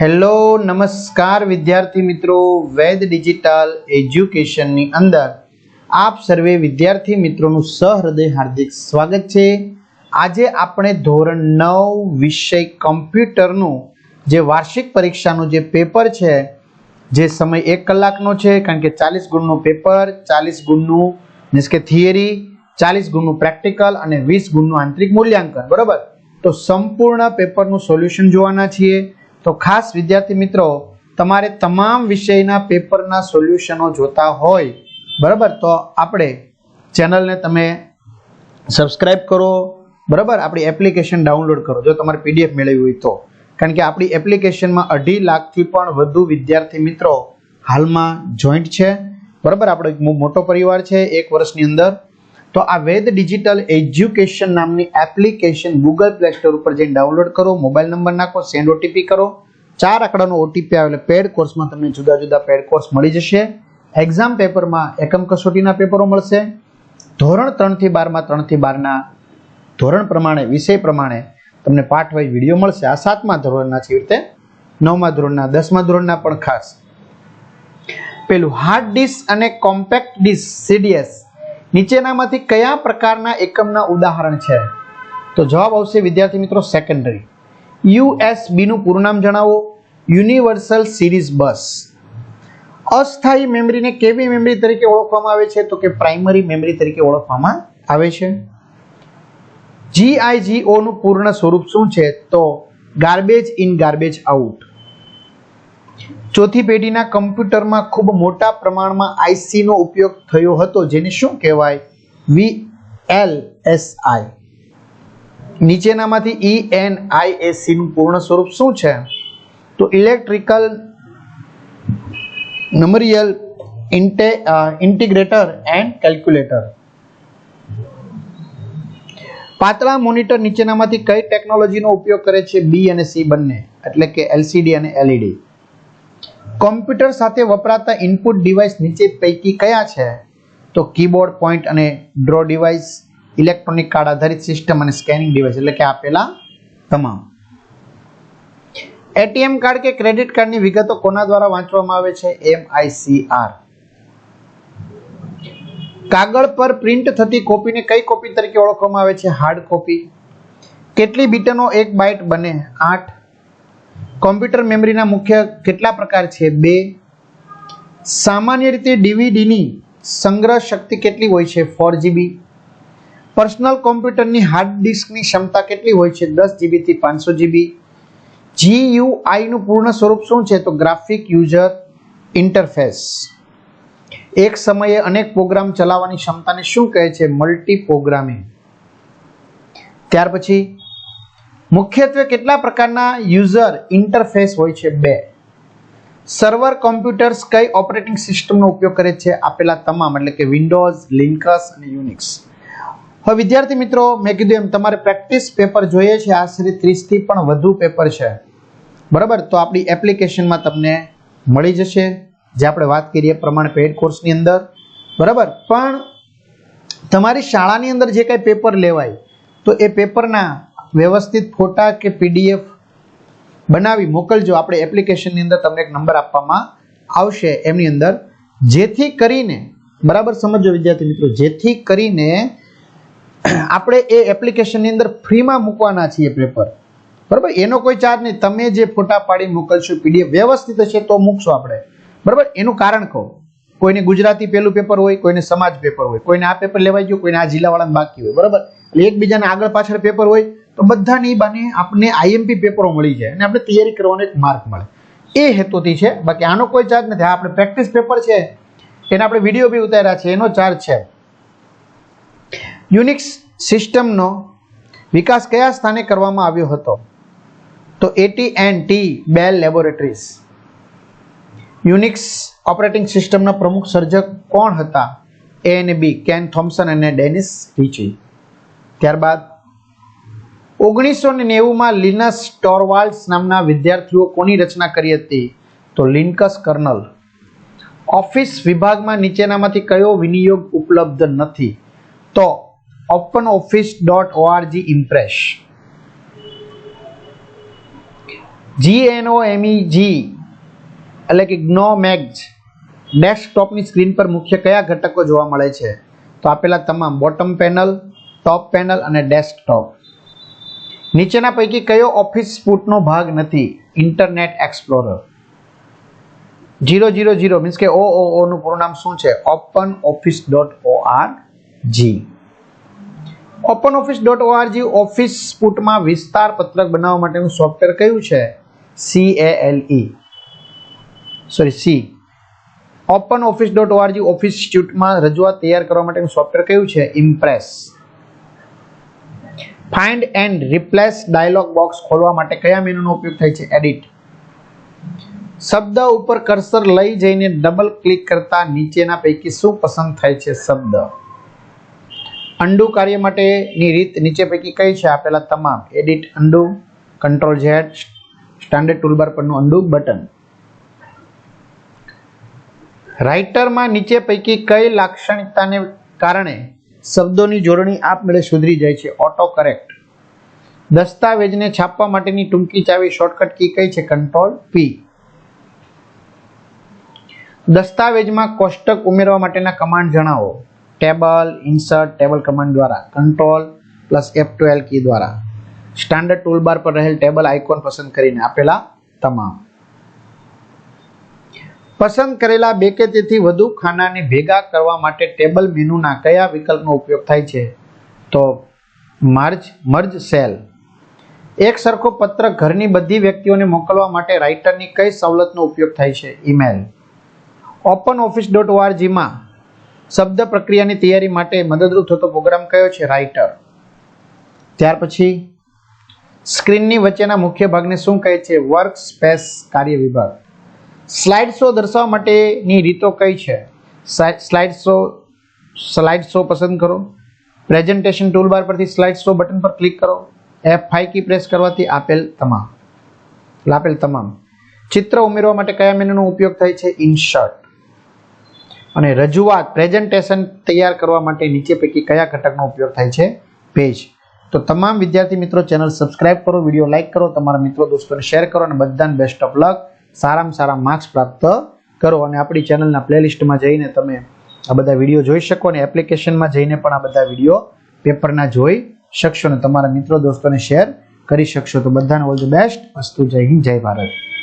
Hello, નમસ્કાર વિદ્યાર્થી મિત્રો, વેદ ડિજિટલ એજ્યુકેશનની અંદર. આપ સર્વે વિદ્યાર્થી મિત્રોનું સહૃદય હાર્દિક સ્વાગત છે. આજે આપણે ધોરણ નવ વિષય કમ્પ્યુટરનું જે વાર્ષિક પરીક્ષાનું જે પેપર છે, જે સમય એક કલાકનો છે, કારણ કે ચાલીસ ગુણનું પેપર, ચાલીસ ગુણનું, મીન્સ કે થિયરી, ચાલીસ ગુણનું પ્રેક્ટિકલ અને વીસ ગુણનું આંતરિક મૂલ્યાંકન, બરાબર? તો સંપૂર્ણ પેપરનું સોલ્યુશન જોવાના છીએ. તો ખાસ વિદ્યાર્થી મિત્રો, તમારે તમામ વિષયના પેપરના સોલ્યુશનો જોતા હોય, બરાબર? તો આપણે ચેનલને તમે સબસ્ક્રાઇબ કરો, બરાબર? આપણી એપ્લિકેશન ડાઉનલોડ કરો, જો તમારે પીડીએફ મેળવી હોય તો. કારણ કે આપણી એપ્લિકેશનમાં અઢી લાખથી પણ વધુ વિદ્યાર્થી મિત્રો હાલમાં જોઈન્ટ છે. બરાબર? આપણો એક મોટો પરિવાર છે, એક વર્ષની અંદર. તો આ વેદ ડિજિટલ એજ્યુકેશન નામની એપ્લિકેશન ગૂગલ પ્લે સ્ટોર ઉપર જઈને ડાઉનલોડ કરો, મોબાઈલ નંબર નાખો સેન્ડ ઓટીપી કરો. ચાર આંકડાનો ઓટીપી આવે એટલે પેડ કોર્સમાં તમને જુદા જુદા પેડ કોર્સ મળી જશે. એક્ઝામ પેપરમાં એકમ કસોટીના પેપરો મળશે. ધોરણ ત્રણથી બારમાં ત્રણથી બારના ધોરણ પ્રમાણે, વિષય પ્રમાણે તમને પાઠ વીડિયો મળશે. આ સાતમા ધોરણના છે રીતે. નવમા ધોરણના, દસમા ધોરણના પણ ખાસ. પેલું હાર્ડ ડિસ્ક અને કોમ્પેક્ટ ડિસ્ક સીડીએસ નીચેનામાંથી કયા પ્રકારના એકમના ઉદાહરણ છે? તો જવાબ આવશે, વિદ્યાર્થી મિત્રો સેકન્ડરી યુએસબીનું પૂરું નામ જણાવો. Universal series bus. અસ્થાયી મેમરીને કેવી મેમરી તરીકે ઓળખવામાં આવે છે? તો કે પ્રાઇમરી મેમરી તરીકે ઓળખવામાં આવે છે. જીઆઈજીઓનું પૂર્ણ સ્વરૂપ શું છે? તો ગાર્બેજ ઇન ગાર્બેજ આઉટ ચોથી પેઢીના કમ્પ્યુટરમાં ખૂબ મોટા પ્રમાણમાં આઈસી નો ઉપયોગ થયો હતો, જેને શું કહેવાય? V L S I. નીચેનામાંથી ઈ એન આઈ એસ સીનું પૂર્ણ સ્વરૂપ શું છે? તો ઇલેક્ટ્રિકલ નમરિયલ ઇન્ટે ઇન્ટિગ્રેટર એન્ડ કેલ્ક્યુલેટર. પાતળા મોનિટર નીચેનામાંથી કઈ ટેકનોલોજીનો ઉપયોગ કરે છે? બી અને સી બંને, એટલે કે એલસીડી અને એલઈડી કોમ્પ્યુટર સાથે વપરાતા ઇનપુટ ડિવાઇસ નીચે પૈકી કયા છે? તો કીબોર્ડ પોઈન્ટ અને ડ્રો ડિવાઇસ ઇલેક્ટ્રોનિક કાર્ડ આધારિત સિસ્ટમ અને સ્કેનિંગ ડિવાઇસ એટલે કે આપેલા તમામ. એટીએમ કાર્ડ કે ક્રેડિટ કાર્ડની વિગતો કોના દ્વારા વાંચવામાં આવે છે? એમઆઈસીઆર કાગળ પર પ્રિન્ટ થતી કોપીને કઈ કોપી તરીકે ઓળખવામાં આવે છે? હાર્ડ કોપી કેટલી બીટનો એક બાઇટ બને? આઠ કોમ્પ્યુટર મેમરીના મુખ્ય કેટલા પ્રકાર છે? બે. સામાન્ય રીતે ડીવીડીની સંગ્રહ શક્તિ કેટલી હોય છે? ફોર જીબી પર્સનલ કોમ્પ્યુટરની હાર્ડ ડિસ્કની ક્ષમતા કેટલી હોય છે? દસ જીબીથી પાંચસો જીબી જીયુઆઈનું પૂર્ણ સ્વરૂપ શું છે? તો ગ્રાફિક યુઝર ઇન્ટરફેસ. એક સમયે અનેક પ્રોગ્રામ ચલાવવાની ક્ષમતાને શું કહે છે? મલ્ટી પ્રોગ્રામિંગ ત્યાર પછી મુખ્યત્વે કેટલા પ્રકારના યુઝર ઇન્ટરફેસ હોય છે બે. સર્વર કોમ્પ્યુટર્સ કઈ ઓપરેટિંગ સિસ્ટમનો ઉપયોગ કરે છે? આપેલા તમામ, એટલે કે વિન્ડોઝ લિન્કસ અને યુનિક્સ હવે વિદ્યાર્થી મિત્રો, મેં કીધું એમ, તમારે પ્રેક્ટિસ પેપર જોઈએ છે. આશરે ત્રીસથી પણ વધુ પેપર છે. બરાબર? તો આપણી એપ્લિકેશનમાં તમને મળી જશે. જે આપણે વાત કરીએ પ્રમાણે પેડ કોર્સની અંદર. બરાબર? પણ તમારી શાળાની અંદર જે કાંઈ પેપર લેવાય, તો એ પેપરના વ્યવસ્થિત ફોટા કે પીડીએફ બનાવી મોકલજો. આપણે એપ્લિકેશનની અંદર તમને એક નંબર આપવામાં આવશે. એમની અંદર જેથી કરીને, બરાબર સમજો વિદ્યાર્થી મિત્રો, જેથી કરીને આપણે એ એપ્લિકેશનની અંદર ફ્રીમાં મૂકવાના છીએ પેપર બરાબર? એનો કોઈ ચાર્જ નહીં. તમે જે ફોટા પાડી મોકલશો, પીડીએફ વ્યવસ્થિત હશે તો મૂકશો આપણે. બરાબર? એનું કારણ કહું. કોઈને ગુજરાતી પેલું પેપર હોય, કોઈને સમાજ પેપર હોય. કોઈને આ પેપર લેવાઈ ગયું, કોઈને આ જિલ્લાવાળાને બાકી હોય. બરાબર? એટલે એકબીજાને આગળ પાછળ પેપર હોય તો બધાની બાને આપણે આઈએમપી પેપરો મળી જાય અને આપણે તૈયારી કરવાનો એક માર્ક મળે. એ હેતુથી છે, બાકી આનો કોઈ ચાર્જ નથી. આ આપણે પ્રેક્ટિસ પેપર છે, એને આપણે વીડિયો બી ઉતાર્યા છે, એનો ચાર્જ છે. યુનિક્સ સિસ્ટમનો વિકાસ કયા સ્થાને કરવામાં આવ્યો હતો? તો AT and T Bell laboratories Unix operating સિસ્ટમના પ્રમુખ સર્જક કોણ હતા? એ અને બી કેન થોમ્સન અને ડેનિસ રીચી ત્યારબાદ ઓગણીસો ને નેવુંમાં લિનસ ટોરવાલ્ડ્સ નામના વિદ્યાર્થીઓ કોની રચના કરી હતી? તો લિન્કસ કર્નલ. ઓફિસ વિભાગમાં નીચેનામાંથી કયો વિનિયોગ ઉપલબ્ધ નથી? તો Open Office dot ORG Impress G N O M E જી એટલે કે ગ્નો મેગ્સ ડેસ્કટોપની સ્ક્રીન પર મુખ્ય કયા ઘટકો જોવા મળે છે? તો આપેલા તમામ બોટમ પેનલ ટોપ પેનલ અને ડેસ્કટોપ નીચેના પૈકી કયો ઓફિસ સ્પુટનો ભાગ નથી? Internet Explorer zero zero zero means કે ઓ ઓ નું પૂરું નામ શું છે? Open Office dot O R G Open Office dot ORG office સ્પુટમાં વિસ્તાર પત્રક બનાવવા માટેનું સોફ્ટવેર કયું છે? C A L E sorry C Open Office dot ORG office સ્યુટમાં રજૂઆત તૈયાર કરવા માટેનું સોફ્ટવેર કયું છે? Impress find and replace dialog box ખોલવા માટે કયા મેનુનો ઉપયોગ થાય છે? એડિટ શબ્દ ઉપર કર્સર લઈ જઈને ડબલ ક્લિક કરતા નીચેના પૈકી શું પસંદ થાય છે? શબ્દ. અન્ડુ કાર્ય માટેની રીત નીચે પૈકી કઈ છે? આપેલા તમામ. Edit undo control Z standard toolbar પરનું અન્ડુ બટન રાઇટરમાં નીચે પૈકી કઈ લાક્ષણિકતાને કારણે શબ્દોની જોડણી આપમેળે સુધરી જાય છે. ઓટો કરેક્ટ દસ્તાવેજને છાપવા માટેની ટૂંકી ચાવી શોર્ટકટ કી કઈ છે? કંટ્રોલ પી દસ્તાવેજમાં કોષ્ટક ઉમેરવા માટેના કમાન્ડ જણાવો. ટેબલ ઇન્સર્ટ ટેબલ કમાન્ડ દ્વારા. Control plus F twelve key દ્વારા. સ્ટાન્ડર્ડ ટૂલબાર પર રહેલ ટેબલ આઇકોન પસંદ કરીને આપેલા તમામ. પસંદ કરેલા બે કે તેથી વધુ ખાનાને ભેગા કરવા માટે ટેબલ મેનુના કયા વિકલ્પનો ઉપયોગ થાય છે? તો માર્જ, મર્જ, સેલ. એક સરખો પત્ર ઘરની બધી વ્યક્તિઓને મોકલવા માટે રાઇટરની કઈ સવલતનો ઉપયોગ થાય છે? ઈમેલ. ઓપન ઓફિસ ડોટ ઓઆરજીમાં શબ્દ પ્રક્રિયાની તૈયારી માટે મદદરૂપ થતો પ્રોગ્રામ કયો છે? રાઇટર. ત્યાર પછી, સ્ક્રીનની વચ્ચેના મુખ્ય ભાગને શું કહે છે? વર્ક સ્પેસ કાર્ય વિભાગ. સ્લાઇડ શો દર્શાવવા માટેની રીતો કઈ છે? સ્લાઇડ શો સ્લાઇડ શો પસંદ કરો. પ્રેઝન્ટેશન ટૂલબાર પરથી સ્લાઇડ શો બટન પર ક્લિક કરો. એફ ફાઇવ કી પ્રેસ કરવાથી આપેલ તમામ. આપેલ તમામ. ચિત્ર ઉમેરવા માટે કયા મેનુનો ઉપયોગ થાય છે? ઇન્સર્ટ. અને રજૂઆત, પ્રેઝન્ટેશન તૈયાર કરવા માટે નીચે પૈકી કયા ઘટકનો ઉપયોગ થાય છે? પેજ. તો તમામ વિદ્યાર્થી મિત્રો, ચેનલ સબસ્ક્રાઇબ કરો, વીડિયો લાઇક કરો, તમારા મિત્રો, દોસ્તોને શેર કરો, અને બધાને બેસ્ટ ઓફ લક સારામાં સારા માર્ક્સ પ્રાપ્ત કરો અને આપણી ચેનલના પ્લેલિસ્ટમાં જઈને તમે આ બધા વીડિયો જોઈ શકો અને એપ્લિકેશનમાં જઈને પણ આ બધા વીડિયો પેપરના જોઈ શકશો અને તમારા મિત્રો, દોસ્તોને શેર કરી શકશો. તો બધાને ઓલ ધ બેસ્ટ વસ્તુ જય હિન્દ, જય ભારત.